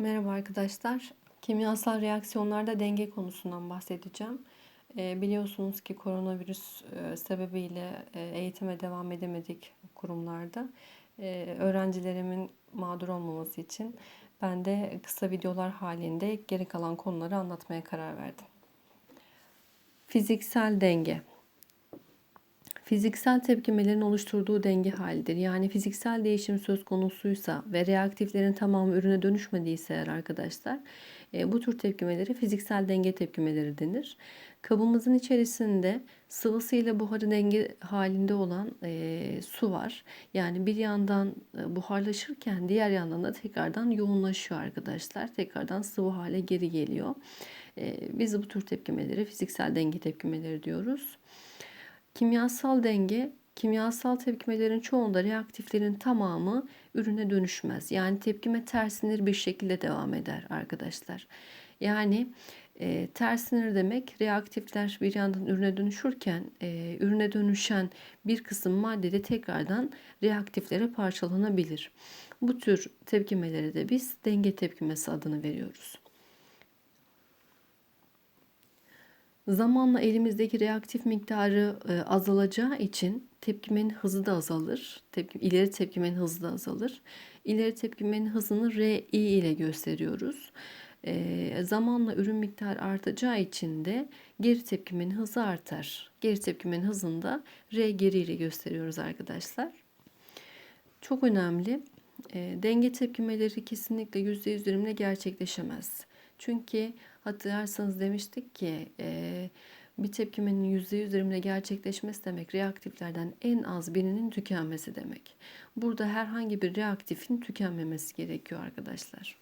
Merhaba arkadaşlar. Kimyasal reaksiyonlarda denge konusundan bahsedeceğim. E, biliyorsunuz ki koronavirüs e, sebebiyle e, eğitime devam edemedik kurumlarda. E, öğrencilerimin mağdur olmaması için ben de kısa videolar halinde geri kalan konuları anlatmaya karar verdim. Fiziksel denge. Fiziksel tepkimelerin oluşturduğu denge halidir. Yani fiziksel değişim söz konusuysa ve reaktiflerin tamamı ürüne dönüşmediyse eğer arkadaşlar e, bu tür tepkimeleri fiziksel denge tepkimeleri denir. Kabımızın içerisinde sıvısı ile buharı denge halinde olan e, su var. Yani bir yandan e, buharlaşırken diğer yandan da tekrardan yoğunlaşıyor arkadaşlar. Tekrardan sıvı hale geri geliyor. E, biz bu tür tepkimeleri fiziksel denge tepkimeleri diyoruz. Kimyasal denge, kimyasal tepkimelerin çoğunda reaktiflerin tamamı ürüne dönüşmez. Yani tepkime tersinir bir şekilde devam eder arkadaşlar. Yani e, tersinir demek reaktifler bir yandan ürüne dönüşürken e, ürüne dönüşen bir kısım maddede tekrardan reaktiflere parçalanabilir. Bu tür tepkimelere de biz denge tepkimesi adını veriyoruz. Zamanla elimizdeki reaktif miktarı e, azalacağı için tepkimenin hızı da azalır. Tepki, ileri tepkimenin hızı da azalır. İleri tepkimenin hızını RI ile gösteriyoruz. E, zamanla ürün miktarı artacağı için de geri tepkimenin hızı artar. Geri tepkimenin hızını da R geri ile gösteriyoruz arkadaşlar. Çok önemli. E, denge tepkimeleri kesinlikle %100 verimle gerçekleşemez. Çünkü hatırlarsanız demiştik ki bir tepkimenin %100 verimle gerçekleşmesi demek reaktiflerden en az birinin tükenmesi demek. Burada herhangi bir reaktifin tükenmemesi gerekiyor arkadaşlar.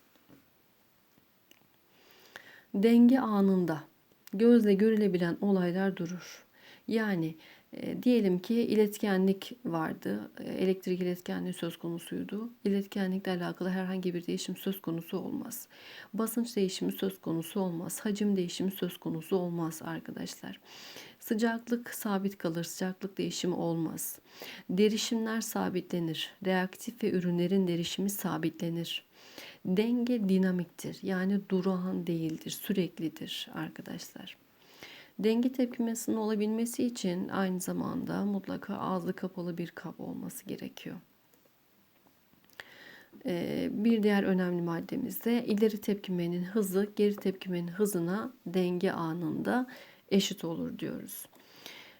Denge anında gözle görülebilen olaylar durur. Yani e, diyelim ki iletkenlik vardı. E, elektrik iletkenliği söz konusuydu. İletkenlikle alakalı herhangi bir değişim söz konusu olmaz. Basınç değişimi söz konusu olmaz. Hacim değişimi söz konusu olmaz arkadaşlar. Sıcaklık sabit kalır. Sıcaklık değişimi olmaz. Derişimler sabitlenir. Reaktif ve ürünlerin derişimi sabitlenir. Denge dinamiktir. Yani durağan değildir. Süreklidir arkadaşlar. Denge tepkimesinin olabilmesi için aynı zamanda mutlaka ağzı kapalı bir kap olması gerekiyor. Ee, bir diğer önemli maddemiz de ileri tepkimenin hızı geri tepkimenin hızına denge anında eşit olur diyoruz.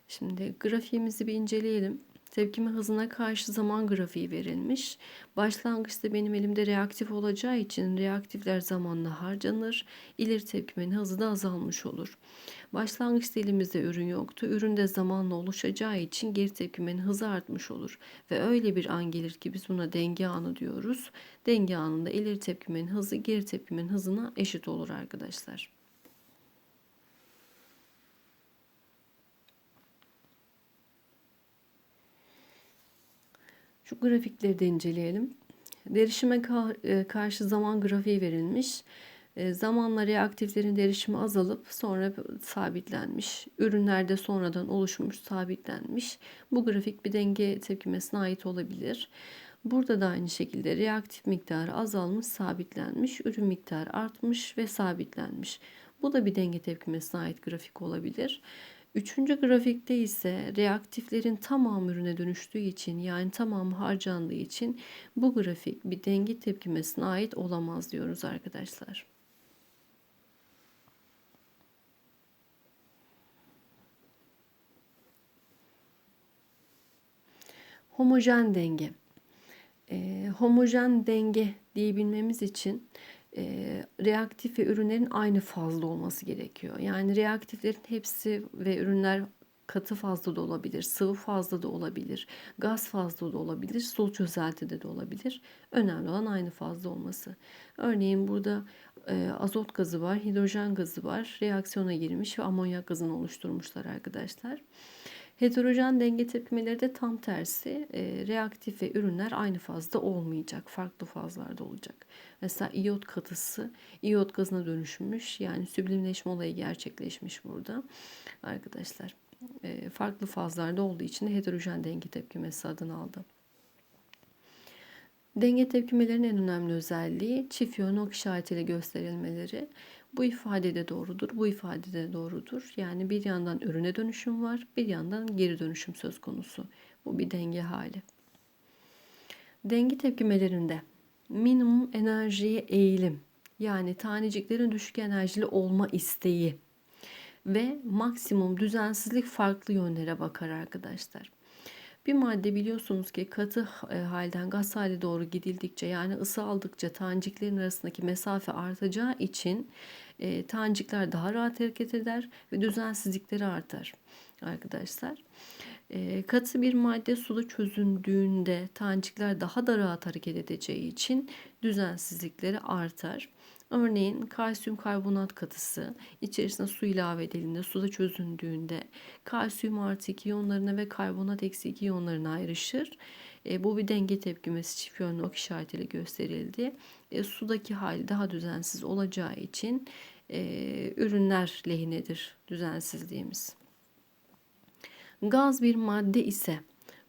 Şimdi grafiğimizi bir inceleyelim. Tepkime hızına karşı zaman grafiği verilmiş. Başlangıçta benim elimde reaktif olacağı için reaktifler zamanla harcanır. İleri tepkimenin hızı da azalmış olur. Başlangıçta elimizde ürün yoktu. Ürün de zamanla oluşacağı için geri tepkimenin hızı artmış olur. Ve öyle bir an gelir ki biz buna denge anı diyoruz. Denge anında ileri tepkimenin hızı geri tepkimenin hızına eşit olur arkadaşlar. Şu grafikleri de inceleyelim. Derişime e, karşı zaman grafiği verilmiş. E, zamanla reaktiflerin derişimi azalıp sonra sabitlenmiş. Ürünlerde sonradan oluşmuş, sabitlenmiş. Bu grafik bir denge tepkimesine ait olabilir. Burada da aynı şekilde reaktif miktarı azalmış, sabitlenmiş, ürün miktarı artmış ve sabitlenmiş. Bu da bir denge tepkimesine ait grafik olabilir. Üçüncü grafikte ise reaktiflerin tamamı ürüne dönüştüğü için yani tamamı harcandığı için bu grafik bir denge tepkimesine ait olamaz diyoruz arkadaşlar. Homojen denge. E, homojen denge diyebilmemiz için e, reaktif ve ürünlerin aynı fazla olması gerekiyor. Yani reaktiflerin hepsi ve ürünler katı fazla da olabilir, sıvı fazla da olabilir, gaz fazla da olabilir, sulu çözeltide de olabilir. Önemli olan aynı fazla olması. Örneğin burada e, azot gazı var, hidrojen gazı var, reaksiyona girmiş ve amonyak gazını oluşturmuşlar arkadaşlar. Heterojen denge tepkimeleri de tam tersi. E, reaktif ve ürünler aynı fazda olmayacak. Farklı fazlarda olacak. Mesela iyot katısı iyot gazına dönüşmüş. Yani süblimleşme olayı gerçekleşmiş burada. Arkadaşlar e, farklı fazlarda olduğu için heterojen denge tepkimesi adını aldı. Denge tepkimelerinin en önemli özelliği çift yönlü ok işaretiyle gösterilmeleri. Bu ifade de doğrudur, bu ifade de doğrudur. Yani bir yandan ürüne dönüşüm var, bir yandan geri dönüşüm söz konusu. Bu bir denge hali. Denge tepkimelerinde minimum enerjiye eğilim yani taneciklerin düşük enerjili olma isteği ve maksimum düzensizlik farklı yönlere bakar arkadaşlar. Bir madde biliyorsunuz ki katı e, halden gaz hale doğru gidildikçe yani ısı aldıkça taneciklerin arasındaki mesafe artacağı için e, tanecikler daha rahat hareket eder ve düzensizlikleri artar arkadaşlar. E, katı bir madde suda çözündüğünde tanecikler daha da rahat hareket edeceği için düzensizlikleri artar. Örneğin kalsiyum karbonat katısı içerisine su ilave edildiğinde suda çözündüğünde kalsiyum artı 2 iyonlarına ve karbonat eksi 2 iyonlarına ayrışır. E, bu bir denge tepkimesi çift yönlü ok işaretiyle gösterildi. E, sudaki hali daha düzensiz olacağı için e, ürünler lehinedir düzensizliğimiz. Gaz bir madde ise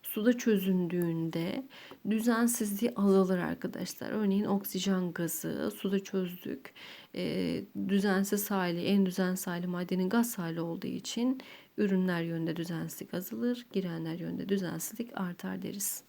suda çözündüğünde düzensizliği azalır arkadaşlar. Örneğin oksijen gazı suda çözdük. E, düzensiz hali, en düzensiz hali maddenin gaz hali olduğu için ürünler yönünde düzensizlik azalır, girenler yönünde düzensizlik artar deriz.